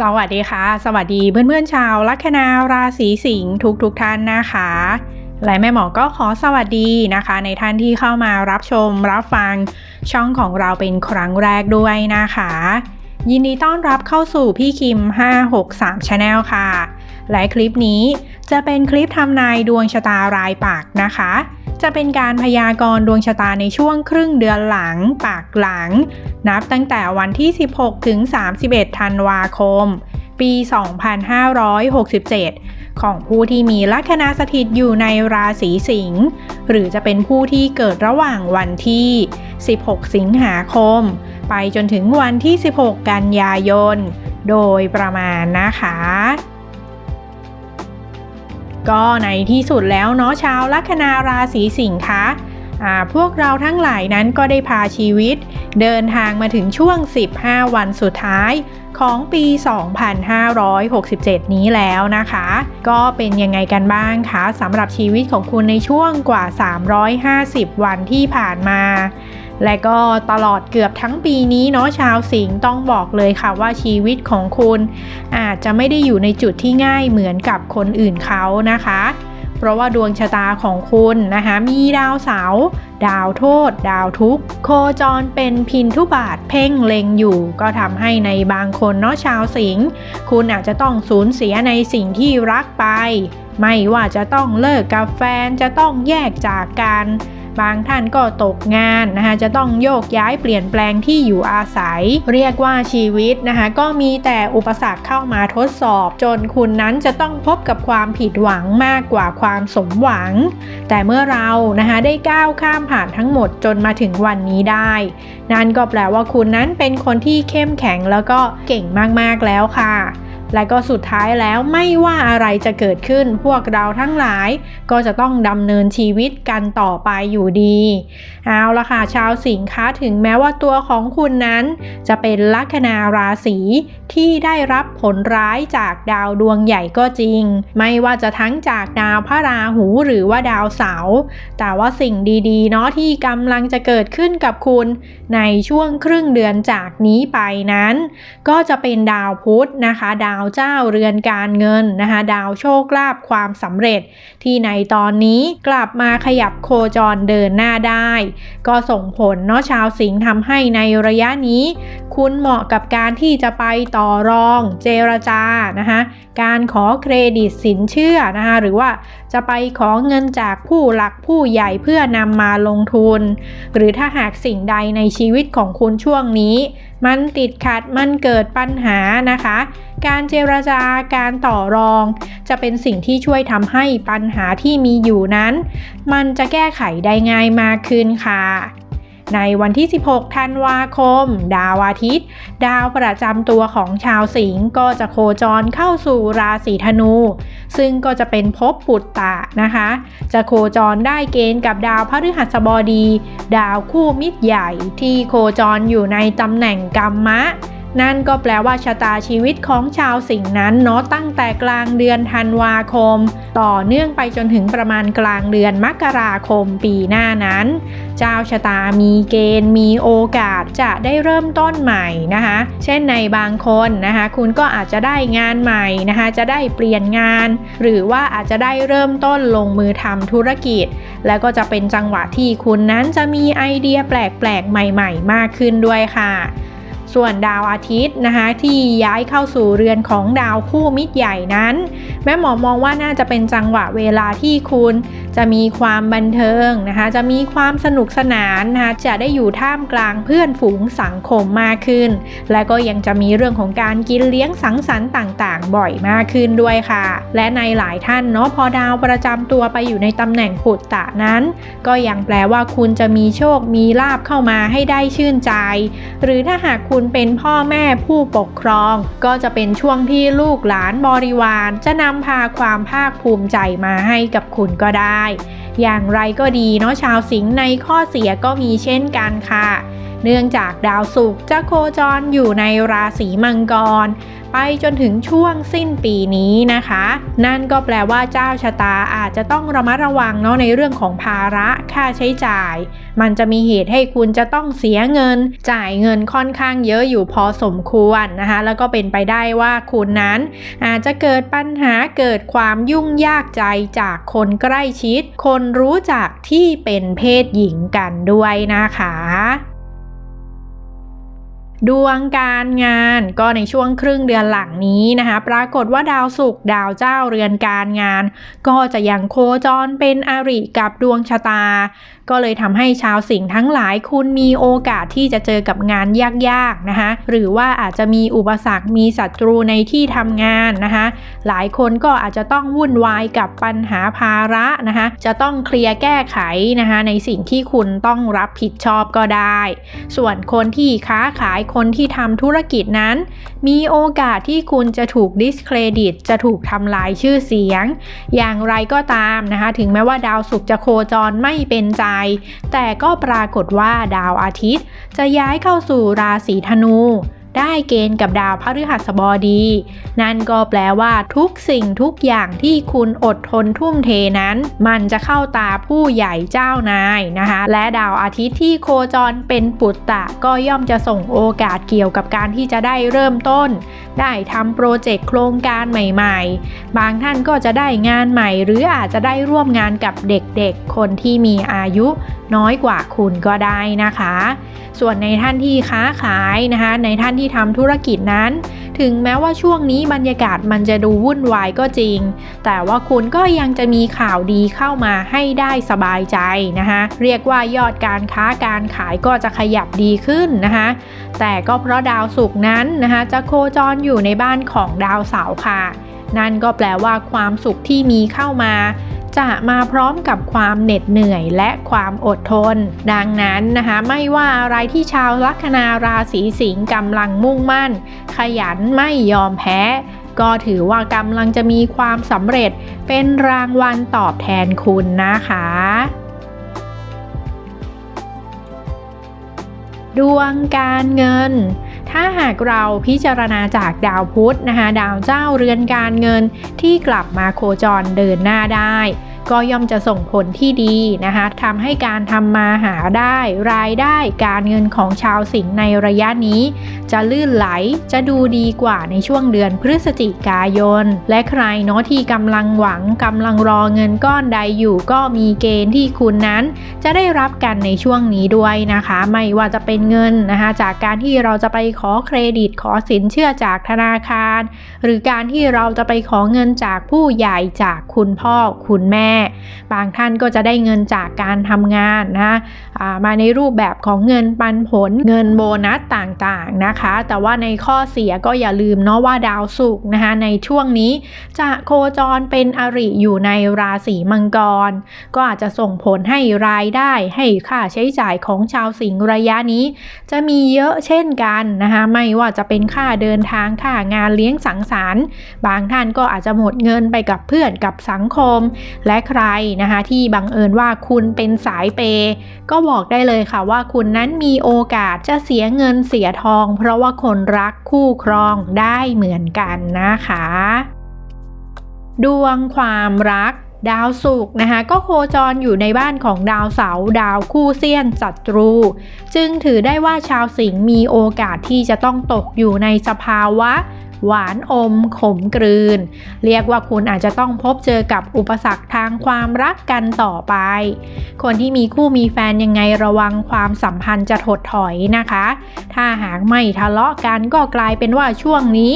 สวัสดีค่ะ สวัสดีเพื่อนๆชาวลัคนาราศีสิงห์ทุกๆทท่านนะคะ และแม่หมอก็ขอสวัสดีนะคะ ในท่านที่เข้ามารับชมรับฟังช่องของเราเป็นครั้งแรกด้วยนะคะ ยินดีต้อนรับเข้าสู่พี่คิม 563 Channel ค่ะ และคลิปนี้จะเป็นคลิปทำนายดวงชะตารายปากนะคะ จะเป็นการพยากรณ์ดวงชะตาในช่วงครึ่งเดือนหลังปากหลัง นับตั้งแต่วันที่ 16 ถึง 31 ธันวาคม ปี 2567 ของผู้ที่มีลัคนาสถิตอยู่ในราศีสิงห์หรือจะเป็นผู้ที่เกิดระหว่างวันที่ 16 สิงหาคม ไปจนถึงวันที่ 16 กันยายน โดยประมาณนะคะ ก็ในที่สุดแล้วเนาะชาวลัคนาราศีสิงค์คะอ่าพวกเราทั้งหลายนั้นก็ได้พาชีวิต เดินทางมาถึงช่วง 15 วันสุดท้ายของปี 2567 นี้แล้วนะคะ ก็เป็นยังไงกันบ้างคะสำหรับชีวิตของคุณในช่วงกว่า 350 วันที่ผ่านมา และก็ตลอดเกือบทั้งปีนี้เนาะชาวสิงห์ต้องบอกเลยค่ะว่าชีวิตของคุณ อาจจะไม่ได้อยู่ในจุดที่ง่ายเหมือนกับคนอื่นเขานะคะ เพราะว่าดวงชะตาของคุณนะคะมีดาวเสาดาวโทษ ดาวทุกข์ โคจรเป็นพินทุบาทเพ่งเล็งอยู่ ก็ทำให้ในบางคนเนาะชาวสิงห์คุณอาจจะต้องสูญเสียในสิ่งที่รักไป ไม่ว่าจะต้องเลิกกับแฟนจะต้องแยกจากกัน บางท่านก็ตกงานนะคะจะต้องโยกย้ายเปลี่ยนแปลงที่อยู่อาศัย เรียกว่าชีวิตนะคะก็มีแต่อุปสรรคเข้ามาทดสอบ จนคุณนั้นจะต้องพบกับความผิดหวังมากกว่าความสมหวัง แต่เมื่อเรานะคะได้ก้าวข้ามผ่านทั้งหมดจนมาถึงวันนี้ได้ นั่นก็แปลว่าคุณนั้นเป็นคนที่เข้มแข็งแล้วก็เก่งมากๆแล้วค่ะ และก็สุดท้ายแล้วไม่ว่าอะไรจะเกิดขึ้นพวกเราทั้งหลายก็จะต้องดำเนินชีวิตกันต่อไปอยู่ดี เอาละค่ะชาวสิงค้าถึงแม้ว่าตัวของคุณนั้น จะเป็นลัคนาราศีที่ได้รับผลร้ายจากดาวดวงใหญ่ก็จริง ไม่ว่าจะทั้งจากดาวพระราหูหรือว่าดาวเสาร์แต่ว่าสิ่งดี ๆ เนาะที่กำลังจะเกิดขึ้นกับคุณ ในช่วงครึ่งเดือนจากนี้ไปนั้น ก็จะเป็นดาวพุธนะคะ ดาวาวเจ้าเรือนการเงินนะคะดาวโชคลาภความสำเร็จ ที่ในตอนนี้กลับมาขยับโคจรเดินหน้าได้ ก็ส่งผลเนาะชาวสิงห์ทำให้ในระยะนี้ คุณเหมาะกับการที่จะไปต่อรองเจรจานะคะการขอเครดิตสินเชื่อนะคะหรือว่าจะไปขอเงินจากผู้หลักผู้ใหญ่เพื่อนำมาลงทุน หรือถ้าหากสิ่งใดในชีวิตของคุณช่วงนี้ มันติดขัดมันเกิดปัญหานะคะ การเจรจาการต่อรอง จะเป็นสิ่งที่ช่วยทำให้ปัญหาที่มีอยู่นั้น มันจะแก้ไขได้ง่ายมากขึ้นค่ะ ในวันที่ 16 ธันวาคม ดาวอาทิตย์ ดาวประจำตัวของชาวสิงห์ก็จะโคจรเข้าสู่ราศีธนู ซึ่งก็จะเป็นภพปุตตะนะคะ จะโคจรได้เกณฑ์กับดาวพฤหัสบดี ดาวคู่มิตรใหญ่ที่โคจรอยู่ในตำแหน่งกรรมะ นั่นก็แปลว่าชะตาชีวิตของชาวสิงห์นั้นเนาะตั้งแต่กลางเดือนธันวาคม ต่อเนื่องไปจนถึงประมาณกลางเดือนมกราคมปีหน้านั้น เจ้าชะตามีเกณฑ์มีโอกาสจะได้เริ่มต้นใหม่นะคะ เช่นในบางคนนะคะคุณก็อาจจะได้งานใหม่นะคะจะได้เปลี่ยนงาน หรือว่าอาจจะได้เริ่มต้นลงมือทำธุรกิจ แล้วก็จะเป็นจังหวะที่คุณนั้นจะมีไอเดียแปลกๆใหม่ ๆ มากขึ้นด้วยค่ะ ส่วนดาวอาทิตย์นะคะที่ย้ายเข้าสู่เรือนของดาวคู่มิตรใหญ่นั้น แม่หมอมองว่าน่าจะเป็นจังหวะเวลาที่คุณจะมีความบันเทิงนะคะ จะมีความสนุกสนานนะคะจะได้อยู่ท่ามกลางเพื่อนฝูงสังคมมากขึ้น และก็ยังจะมีเรื่องของการกินเลี้ยงสังสรรค์ต่างๆ บ่อยมากขึ้นด้วยค่ะ และในหลายท่านเนาะพอดาวประจำตัวไปอยู่ในตำแหน่งปุตตะนั้น ก็ยังแปลว่าคุณจะมีโชคมีลาบเข้ามาให้ได้ชื่นใจ หรือถ้าหากคุณเป็นพ่อแม่ผู้ปกครอง ก็จะเป็นช่วงที่ลูกหลานบริวาร จะนำพาความภาคภูมิใจมาให้กับคุณก็ได้อย่างไรก็ดีเนาะชาวสิงห์ในข้อเสียก็มีเช่นกันค่ะ เนื่องจากดาวศุกร์จะโคจรอยู่ในราศีมังกร ไปจนถึงช่วงสิ้นปีนี้นะคะ นั่นก็แปลว่าเจ้าชะตาอาจจะต้องระมัดระวังเนาะในเรื่องของภาระค่าใช้จ่าย มันจะมีเหตุให้คุณจะต้องเสียเงิน จ่ายเงินค่อนข้างเยอะอยู่พอสมควรนะคะ แล้วก็เป็นไปได้ว่าคุณนั้น อาจจะเกิดปัญหาเกิดความยุ่งยากใจจากคนใกล้ชิด คนรู้จักที่เป็นเพศหญิงกันด้วยนะคะ ดวงการงานก็ในช่วงครึ่งเดือนหลังนี้นะคะ ปรากฏว่าดาวศุกร์ดาวเจ้าเรือนการงาน ก็จะยังโคจรเป็นอริกับดวงชะตา ก็เลยทำให้ชาวสิงห์ทั้งหลายคุณมีโอกาสที่จะเจอกับงานยากๆนะคะ หรือว่าอาจจะมีอุปสรรคมีศัตรูในที่ทำงานนะคะหลายคนก็อาจจะต้องวุ่นวายกับปัญหาภาระนะคะจะต้องเคลียร์แก้ไขนะคะในสิ่งที่คุณต้องรับผิดชอบก็ได้ ส่วนคนที่ค้าขายคนที่ทำธุรกิจนั้น มีโอกาสที่คุณจะถูกดิสเครดิต จะถูกทำลายชื่อเสียง อย่างไรก็ตามนะคะถึงแม้ว่าดาวศุกร์จะโคจรไม่เป็นใจแต่ก็ปรากฏว่าดาวอาทิตย์จะย้ายเข้าสู่ราศีธนู ได้เกณฑ์กับดาวพฤหัสบดี นั่นก็แปลว่าทุกสิ่งทุกอย่างที่คุณอดทนทุ่มเทนั้น มันจะเข้าตาผู้ใหญ่เจ้านายนะคะ และดาวอาทิตย์ที่โคจรเป็นปุตตะ ก็ย่อมจะส่งโอกาสเกี่ยวกับการที่จะได้เริ่มต้น ได้ทำโปรเจกต์โครงการใหม่ๆ บางท่านก็จะได้งานใหม่ หรืออาจจะได้ร่วมงานกับเด็กๆ คนที่มีอายุ น้อยกว่าคุณก็ได้นะคะ ส่วนในท่านที่ค้าขายนะคะ ในท่านที่ทำธุรกิจนั้น ถึงแม้ว่าช่วงนี้บรรยากาศมันจะดูวุ่นวายก็จริง แต่ว่าคุณก็ยังจะมีข่าวดีเข้ามาให้ได้สบายใจนะคะ เรียกว่ายอดการค้าการขายก็จะขยับดีขึ้นนะคะ แต่ก็เพราะดาวศุกร์นั้นนะคะจะโคจรอยู่ในบ้านของดาวเสาร์ค่ะ นั่นก็แปลว่าความสุขที่มีเข้ามา จะมาพร้อมกับความเหน็ดเหนื่อยและความอดทน ดังนั้นนะคะ ไม่ว่าอะไรที่ชาวลัคนาราศีสิงห์กำลังมุ่งมั่น ขยันไม่ยอมแพ้ ก็ถือว่ากำลังจะมีความสำเร็จเป็นรางวัลตอบแทนคุณนะคะดวงการเงิน ถ้าหากเราพิจารณาจากดาวพุธนะคะ ดาวเจ้าเรือนการเงินที่กลับมาโคจรเดินหน้าได้ ก็ย่อมจะส่งผลที่ดีนะคะทำให้การทำมาหาได้รายได้การเงินของชาวสิงห์ในระยะนี้ จะลื่นไหลจะดูดีกว่าในช่วงเดือนพฤศจิกายน และใครเนาะที่กำลังหวังกำลังรอเงินก้อนใดอยู่ก็มีเกณฑ์ที่คุณนั้น จะได้รับกันในช่วงนี้ด้วยนะคะ ไม่ว่าจะเป็นเงินนะคะจากการที่เราจะไปขอเครดิตขอสินเชื่อจากธนาคาร หรือการที่เราจะไปขอเงินจากผู้ใหญ่จากคุณพ่อคุณแม่บางท่านก็จะได้เงินจากการทำงานนะมาในรูปแบบของเงินปันผลเงินโบนัสต่างๆนะคะ แต่ว่าในข้อเสียก็อย่าลืมเนาะว่าดาวศุกร์นะคะในช่วงนี้จะโคจรเป็นอริอยู่ในราศีมังกร ก็อาจจะส่งผลให้รายได้ให้ค่าใช้จ่ายของชาวสิงห์ระยะนี้ จะมีเยอะเช่นกันนะคะไม่ว่าจะเป็นค่าเดินทางค่างานเลี้ยงสังสรรค์ บางท่านก็อาจจะหมดเงินไปกับเพื่อนกับสังคม และใครนะคะ ที่บังเอิญว่าคุณเป็นสายเปย์ก็บอกได้เลยค่ะว่าคุณนั้นมีโอกาสจะเสียเงินเสียทอง เพราะว่าคนรักคู่ครองได้เหมือนกันนะคะ ดวงความรักดาวศุกร์นะคะก็โคจรอยู่ในบ้านของดาวเสาร์ดาวคู่เซียนศัตรู จึงถือได้ว่าชาวสิงห์มีโอกาสที่จะต้องตกอยู่ในสภาวะ หวานอมขมกลืน เรียกว่าคุณอาจจะต้องพบเจอกับอุปสรรคทางความรักกันต่อไป คนที่มีคู่มีแฟนยังไงระวังความสัมพันธ์จะถดถอยนะคะ ถ้าหากไม่ทะเลาะกันก็กลายเป็นว่าช่วงนี้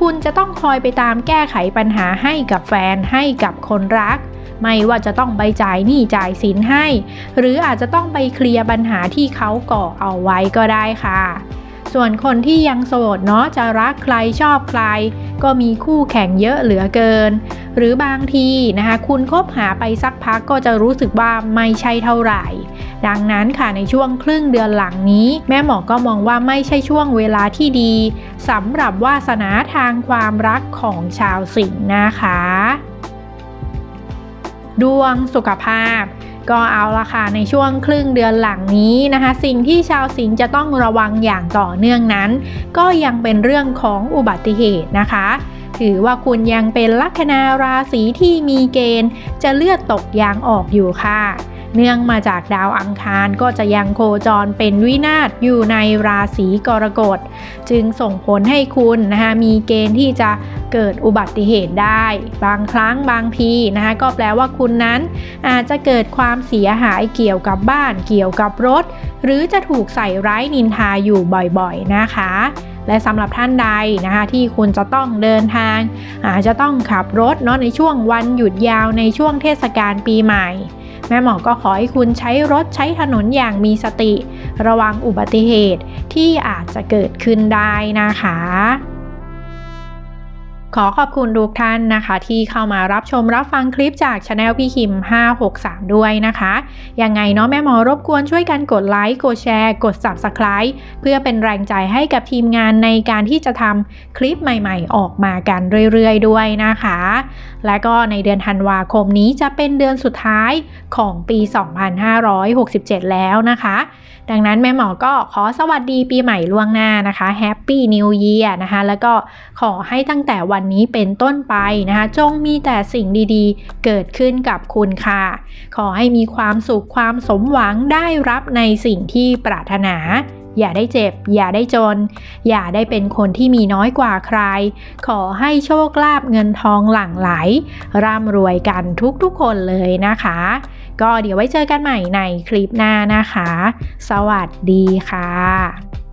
คุณจะต้องคอยไปตามแก้ไขปัญหาให้กับแฟนให้กับคนรักไม่ว่าจะต้องไปจ่ายหนี้จ่ายสินให้ หรืออาจจะต้องไปเคลียร์ปัญหาที่เขาก่อเอาไว้ก็ได้ค่ะ ส่วนคนที่ยังโสดเนาะจะรักใครชอบใคร ก็มีคู่แข่งเยอะเหลือเกิน หรือบางทีนะคะคุณคบหาไปสักพักก็จะรู้สึกว่าไม่ใช่เท่าไหร่ ดังนั้นค่ะในช่วงครึ่งเดือนหลังนี้ แม่หมอก็มองว่าไม่ใช่ช่วงเวลาที่ดีสำหรับวาสนาทางความรักของชาวสิงห์นะคะ ดวงสุขภาพ ก็เอาละค่ะในช่วงครึ่งเดือนหลังนี้นะคะ สิ่งที่ชาวสิงห์จะต้องระวังอย่างต่อเนื่องนั้น ก็ยังเป็นเรื่องของอุบัติเหตุนะคะถือว่าคุณยังเป็นลัคนาราศีที่มีเกณฑ์ จะเลือดตกยางออกอยู่ค่ะ เนื่องมาจากดาวอังคารก็จะยังโคจรเป็นวินาศอยู่ในราศีกรกฎ จึงส่งผลให้คุณนะคะมีเกณฑ์ที่จะ เกิดอุบัติเหตุได้ บางครั้งบางทีนะคะก็แปลว่าคุณนั้น อาจจะเกิดความเสียหายเกี่ยวกับบ้านเกี่ยวกับรถ หรือจะถูกใส่ร้ายนินทาอยู่บ่อยๆนะคะและสำหรับท่านใดนะคะที่คุณจะต้องเดินทาง อาจจะต้องขับรถเนาะในช่วงวันหยุดยาวในช่วงเทศกาลปีใหม่ แม่หมอก็ขอให้คุณใช้รถใช้ถนนอย่างมีสติ ระวังอุบัติเหตุที่อาจจะเกิดขึ้นได้นะคะ ขอขอบคุณทุกท่านนะคะ ที่เข้ามารับชมรับฟังคลิปจากช anel พี่คิม 563 ด้วยนะคะ ยังไงเนาะแม่หมอรบกวนช่วยกันกดไลค์กดแชร์ กด Subscribe เพื่อเป็นแรงใจให้กับทีมงานในการที่จะทำคลิปใหม่ๆ ออกมากันเรื่อยๆ ด้วยนะคะ และก็ในเดือนธันวาคมนี้จะเป็นเดือนสุดท้ายของปี 2567 แล้วนะคะ ดังนั้นแม่หมอก็ขอสวัสดีปีใหม่ล่วงหน้านะคะ Happy New Year นะคะ แล้วก็ขอให้ตั้งแต่วันนี้เป็นต้นไปนะคะ จงมีแต่สิ่งดีๆ เกิดขึ้นกับคุณค่ะ ขอให้มีความสุขความสมหวังได้รับในสิ่งที่ปรารถนา อย่าได้เจ็บ อย่าได้จน อย่าได้เป็นคนที่มีน้อยกว่าใคร ขอให้โชคลาภเงินทองหลั่งไหล ร่ำรวยกันทุกๆคนเลยนะคะ ก็เดี๋ยวไว้เจอกันใหม่ในคลิปหน้านะคะ สวัสดีค่ะ